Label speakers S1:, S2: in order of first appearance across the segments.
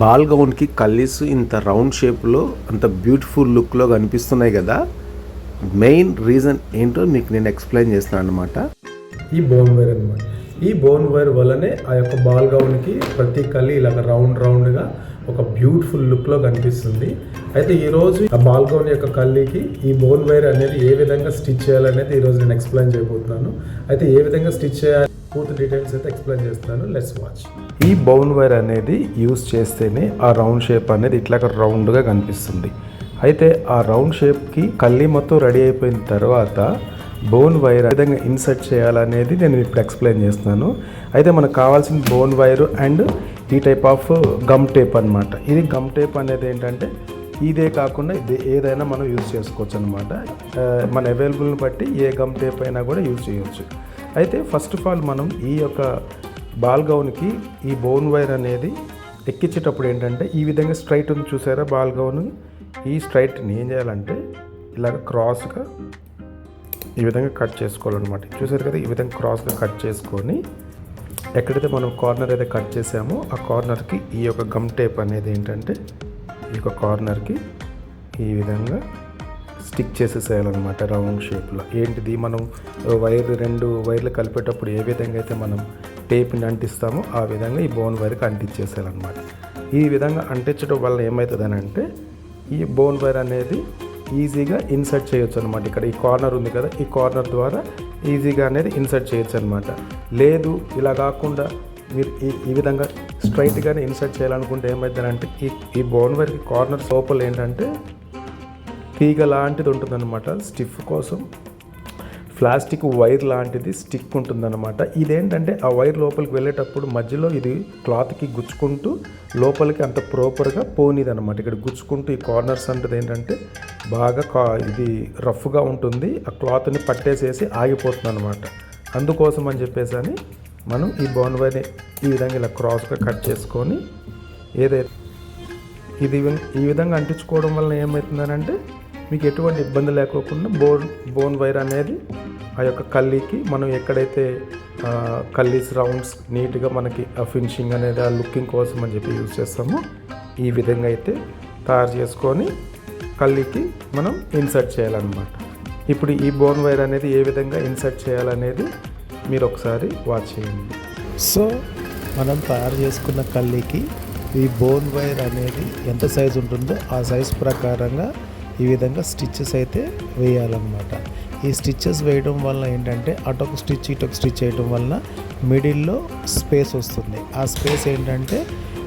S1: Ball గౌన్కి కల్లీస్ ఇంత రౌండ్ షేప్లో అంత బ్యూటిఫుల్ లుక్లో కనిపిస్తున్నాయి కదా. మెయిన్ రీజన్ ఏంటో మీకు నేను ఎక్స్ప్లెయిన్ చేస్తాను అనమాట
S2: ఈ బోన్ వైర్ అనమాట ఈ బోన్ వైర్ వల్లనే ఆ యొక్క బాల్ గౌన్కి ప్రతి కలి ఇలాగ రౌండ్ రౌండ్గా ఒక బ్యూటిఫుల్ లుక్లో కనిపిస్తుంది. అయితే ఈరోజు ఆ బాల్ గౌన్ యొక్క కల్లీకి ఈ బోన్ వైర్ అనేది ఏ విధంగా స్టిచ్ చేయాలనేది ఈరోజు నేను ఎక్స్ప్లెయిన్ చేయబోతున్నాను. అయితే ఏ విధంగా స్టిచ్ చేయాలి పూర్తి డీటెయిల్స్ అయితే ఎక్స్ప్లెయిన్ చేస్తాను. లెట్స్ వాచ్
S1: ఈ బౌన్ వైర్ అనేది యూస్ చేస్తేనే ఆ రౌండ్ షేప్ అనేది ఇట్లా రౌండ్గా కనిపిస్తుంది. అయితే ఆ రౌండ్ షేప్కి కళ్ళీ మొత్తం రెడీ అయిపోయిన తర్వాత బోన్ వైర్ విధంగా ఇన్సర్ట్ చేయాలనేది నేను ఇప్పుడు ఎక్స్ప్లెయిన్ చేస్తున్నాను. అయితే మనకు కావాల్సిన బోన్ వైర్ అండ్ ఈ టైప్ ఆఫ్ గమ్ టేప్ అనమాట ఇది గమ్ టేప్ అనేది ఏంటంటే ఇదే కాకుండా ఇది ఏదైనా మనం యూజ్ చేసుకోవచ్చు అనమాట మన అవైలబుల్ని బట్టి ఏ గమ్ టేప్ అయినా కూడా యూజ్ చేయవచ్చు అయితే ఫస్ట్ ఆఫ్ ఆల్ మనం ఈ యొక్క బాల్ గౌన్కి ఈ బోన్ వైర్ అనేది ఎక్కించేటప్పుడు ఏంటంటే ఈ విధంగా స్ట్రైట్ ఉంది చూసారా బాల్ గౌన్ ఈ స్ట్రైట్ని ఏం చేయాలంటే ఇలాగ క్రాస్గా ఈ విధంగా కట్ చేసుకోవాలన్నమాట. చూసారు కదా ఈ విధంగా క్రాస్గా కట్ చేసుకొని ఎక్కడైతే మనం కార్నర్ అయితే కట్ చేసామో ఆ కార్నర్కి ఈ యొక్క గమ్ టేప్ అనేది ఏంటంటే ఈ యొక్క కార్నర్కి ఈ విధంగా స్టిక్ చేసేసేయాలన్నమాట రౌండ్ షేప్లో. ఏంటిది? మనం వైర్ రెండు వైర్లు కలిపేటప్పుడు ఏ విధంగా అయితే మనం టేప్ని అంటిస్తామో ఆ విధంగా ఈ బోన్ వైర్కి అంటించేసేయాలన్నమాట. ఈ విధంగా అంటించడం వల్ల ఏమవుతుందని అంటే ఈ బోన్ వైర్ అనేది ఈజీగా ఇన్సర్ట్ చేయొచ్చు అనమాట ఇక్కడ ఈ కార్నర్ ఉంది కదా ఈ కార్నర్ ద్వారా ఈజీగా అనేది ఇన్సర్ట్ చేయొచ్చు అనమాట లేదు ఇలా కాకుండా మీరు ఈ ఈ విధంగా స్ట్రైట్గానే ఇన్సర్ట్ చేయాలనుకుంటే ఏమవుతుందంటే ఈ ఈ బోన్ వైర్కి కార్నర్ లోపల ఏంటంటే తీగ లాంటిది ఉంటుందన్నమాట స్టిఫ్ కోసం. ప్లాస్టిక్ వైర్ లాంటిది స్టిక్ ఉంటుందన్నమాట. ఇదేంటంటే ఆ వైర్ లోపలికి వెళ్ళేటప్పుడు మధ్యలో ఇది క్లాత్కి గుచ్చుకుంటూ లోపలికి అంత ప్రాపర్గా పోనిది అనమాట ఇక్కడ గుచ్చుకుంటూ ఈ కార్నర్స్ అంటది ఏంటంటే బాగా కా ఇది రఫ్గా ఉంటుంది. ఆ క్లాత్ని పట్టేసేసి ఆగిపోతుంది అనమాట అందుకోసం అని చెప్పేసి అని మనం ఈ బోన్ వైర్ని ఈ విధంగా ఇలా క్రాస్గా కట్ చేసుకొని ఏదైతే ఇది ఈ విధంగా అంటించుకోవడం వలన ఏమవుతుందనంటే మీకు ఎటువంటి ఇబ్బంది లేకోకుండా బోన్ బోన్ వైర్ అనేది ఆ యొక్క కల్లీకి మనం ఎక్కడైతే కల్లీస్ రౌండ్స్ నీట్గా మనకి ఆ ఫినిషింగ్ అనేది ఆ లుకింగ్ కోసం అని చెప్పి యూజ్ చేస్తామో ఈ విధంగా అయితే తయారు చేసుకొని కల్లీకి మనం ఇన్సర్ట్ చేయాలన్నమాట. ఇప్పుడు ఈ బోన్ వైర్ అనేది ఏ విధంగా ఇన్సర్ట్ చేయాలనేది మీరు ఒకసారి వాచ్ చేయండి.
S3: సో మనం తయారు చేసుకున్న కల్లీకి ఈ బోన్ వైర్ అనేది ఎంత సైజు ఉంటుందో ఆ సైజ్ ప్రకారంగా ఈ విధంగా స్టిచ్చెస్ అయితే వేయాలన్నమాట. ఈ స్టిచ్చెస్ వేయడం వల్ల ఏంటంటే అటొక స్టిచ్ ఇటొక స్టిచ్ చేయడం వలన మిడిల్లో స్పేస్ వస్తుంది. ఆ స్పేస్ ఏంటంటే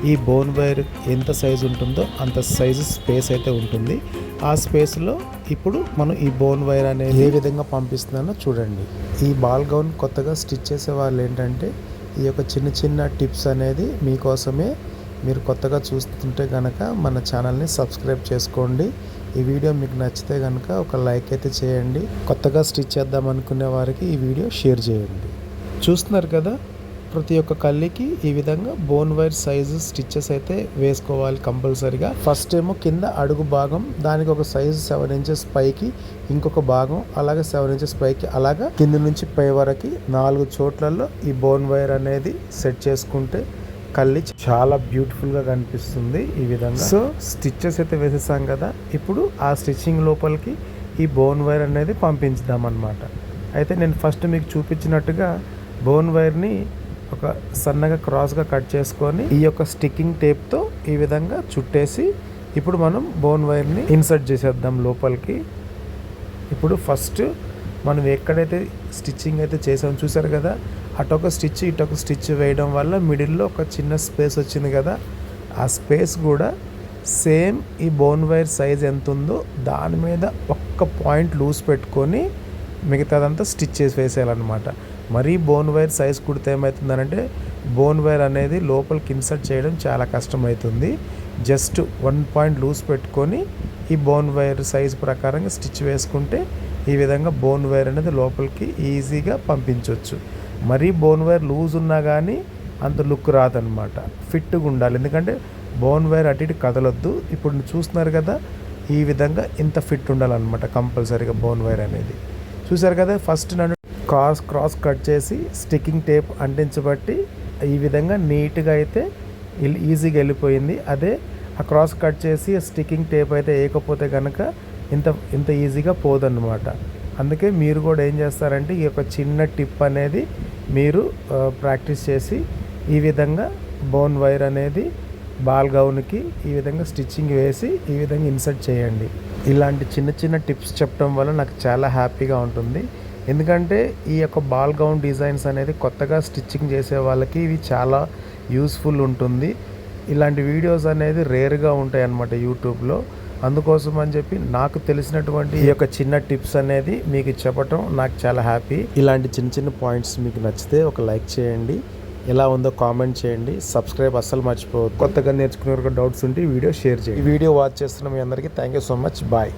S3: ఈ బోన్ వైర్ ఎంత సైజు ఉంటుందో అంత సైజు స్పేస్ అయితే ఉంటుంది. ఆ స్పేస్లో ఇప్పుడు మనం ఈ బోన్ వైర్ అనేది ఏ విధంగా పంపిస్తున్నానో చూడండి. ఈ బాల్ గౌన్ కొత్తగా స్టిచ్ చేసే వాళ్ళు ఏంటంటే ఈ యొక్క చిన్న చిన్న టిప్స్ అనేది మీకోసమే మీరు కొత్తగా చూస్తుంటే కనుక మన ఛానల్ని సబ్స్క్రైబ్ చేసుకోండి. ఈ వీడియో మీకు నచ్చితే కనుక ఒక లైక్ అయితే చేయండి. కొత్తగా స్టిచ్ చేద్దాం అనుకునే వారికి ఈ వీడియో షేర్ చేయండి. చూస్తున్నారు కదా? ప్రతి ఒక్క కళ్ళికి ఈ విధంగా బోన్ వైర్ సైజు స్టిచ్చెస్ అయితే వేసుకోవాలి కంపల్సరిగా. ఫస్ట్ ఏమో కింద అడుగు భాగం దానికి ఒక సైజు సెవెన్ ఇంచెస్ పైకి ఇంకొక భాగం అలాగే సెవెన్ ఇంచెస్ పైకి అలాగా కింద నుంచి పై వరకు నాలుగు చోట్లలో ఈ బోన్ వైర్ అనేది సెట్ చేసుకుంటే కల్లి చాలా బ్యూటిఫుల్గా కనిపిస్తుంది ఈ విధంగా. సో స్టిచ్చెస్ అయితే వేసేసాం కదా ఇప్పుడు ఆ స్టిచ్చింగ్ లోపలికి ఈ బోన్ వైర్ అనేది పంపించుదాం అనమాట అయితే నేను ఫస్ట్ మీకు చూపించినట్టుగా బోన్ వైర్ని ఒక సన్నగా క్రాస్గా కట్ చేసుకొని ఈ యొక్క స్టిక్కింగ్ టేప్తో ఈ విధంగా చుట్టేసి ఇప్పుడు మనం బోన్ వైర్ని ఇన్సర్ట్ చేసేద్దాం లోపలికి. ఇప్పుడు ఫస్ట్ మనం ఎక్కడైతే స్టిచ్చింగ్ అయితే చేసాం చూసారు కదా? అటొక స్టిచ్ ఇటొక స్టిచ్ వేయడం వల్ల మిడిల్లో ఒక చిన్న స్పేస్ వచ్చింది కదా? ఆ స్పేస్ కూడా సేమ్ ఈ బోన్ వైర్ సైజ్ ఎంత ఉందో దాని మీద ఒక్క పాయింట్ లూజ్ పెట్టుకొని మిగతాదంతా స్టిచ్ చేసి వేసేయాలన్నమాట. మరీ బోన్ వైర్ సైజ్ కుడితే ఏమవుతుందనంటే బోన్ వైర్ అనేది లోపలికి ఇన్సర్ట్ చేయడం చాలా కష్టమవుతుంది జస్ట్ వన్ పాయింట్ లూజ్ పెట్టుకొని ఈ బోన్ వైర్ సైజ్ ప్రకారంగా స్టిచ్ వేసుకుంటే ఈ విధంగా బోన్ వైర్ అనేది లోపలికి ఈజీగా పంపించవచ్చు మరీ బోన్ వైర్ లూజ్ ఉన్నా కానీ అంత లుక్ రాదనమాట ఫిట్గా ఉండాలి. ఎందుకంటే బోన్ వైర్ అటు ఇటు కదలొద్దు. ఇప్పుడు చూస్తున్నారు కదా ఈ విధంగా ఇంత ఫిట్ ఉండాలన్నమాట కంపల్సరీగా బోన్ వైర్ అనేది. చూసారు కదా ఫస్ట్ నన్ను క్రాస్ క్రాస్ కట్ చేసి స్టిక్కింగ్ టేప్ అంటించబట్టి ఈ విధంగా నీట్గా అయితే ఈజీగా వెళ్ళిపోయింది. అదే ఆ క్రాస్ కట్ చేసి స్టిక్కింగ్ టేప్ అయితే వేయకపోతే కనుక ఇంత ఇంత ఈజీగా పోదన్నమాట. అందుకే మీరు కూడా ఏం చేస్తారంటే ఈ యొక్క చిన్న టిప్ అనేది మీరు ప్రాక్టీస్ చేసి ఈ విధంగా బోన్ వైర్ అనేది బాల్ గౌన్కి ఈ విధంగా స్టిచ్చింగ్ వేసి ఈ విధంగా ఇన్సర్ట్ చేయండి. ఇలాంటి చిన్న చిన్న టిప్స్ చెప్పడం వల్ల నాకు చాలా హ్యాపీగా ఉంటుంది. ఎందుకంటే ఈ యొక్క బాల్ గౌన్ డిజైన్స్ అనేది కొత్తగా స్టిచ్చింగ్ చేసే వాళ్ళకి ఇవి చాలా యూస్ఫుల్ ఉంటుంది. ఇలాంటి వీడియోస్ అనేది రేర్గా ఉంటాయి అన్నమాట యూట్యూబ్లో. అందుకోసం అని చెప్పి నాకు తెలిసినటువంటి ఈ యొక్క చిన్న టిప్స్ అనేది మీకు చెప్పటం నాకు చాలా హ్యాపీ. ఇలాంటి చిన్న చిన్న పాయింట్స్ మీకు నచ్చితే ఒక లైక్ చేయండి. ఎలా ఉందో కామెంట్ చేయండి. సబ్స్క్రైబ్ అస్సలు మర్చిపోవద్దు. కొత్తగా నేర్చుకునే డౌట్స్ ఉంటే వీడియో షేర్ చేయండి. ఈ వీడియో వాచ్ చేస్తున్న మీ అందరికీ thank you so much. Bye.